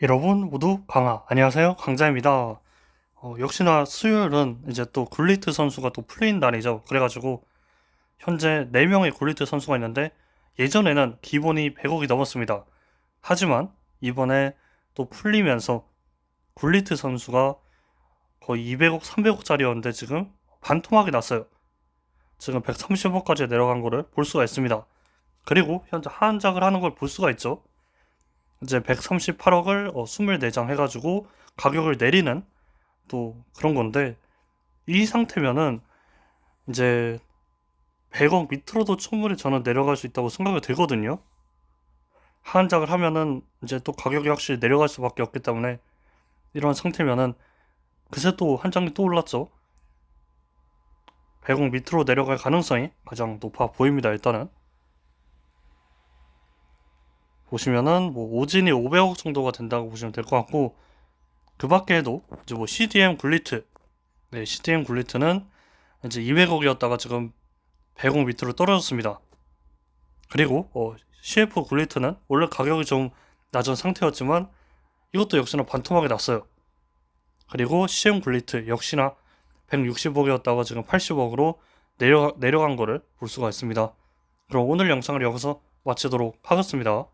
여러분 모두 강하 안녕하세요. 강자입니다. 어, 역시나 수요일은 이제 또 굴리트 선수가 또 풀린 날이죠. 그래가지고 현재 4명의 굴리트 선수가 있는데 예전에는 기본이 100억이 넘었습니다. 하지만 이번에 또 풀리면서 굴리트 선수가 거의 200억 300억짜리였는데 지금 반토막이 났어요. 지금 130억까지 내려간 거를 볼 수가 있습니다. 그리고 현재 하한작을 하는 걸 볼 수가 있죠 이제 138억을 어, 24장 해가지고 가격을 내리는 또 그런 건데 이 상태면은 이제 100억 밑으로도 충분히 저는 내려갈 수 있다고 생각이 들거든요. 하한작을 하면은 이제 또 가격이 확실히 내려갈 수밖에 없기 때문에 이런 상태면은 그새 또 한 장이 또 올랐죠. 100억 밑으로 내려갈 가능성이 가장 높아 보입니다. 일단은. 보시면은 뭐 오진이 500억 정도가 된다고 보시면 될 것 같고 그 밖에도 이제 뭐 CDM 굴리트 네 CDM 굴리트는 이제 200억이었다가 지금 100억 밑으로 떨어졌습니다. 그리고 어, CF 굴리트는 원래 가격이 좀 낮은 상태였지만 이것도 역시나 반토막이 났어요. 그리고 CM 굴리트 역시나 160억이었다가 지금 80억으로 내려, 내려간 거를 볼 수가 있습니다. 그럼 오늘 영상을 여기서 마치도록 하겠습니다.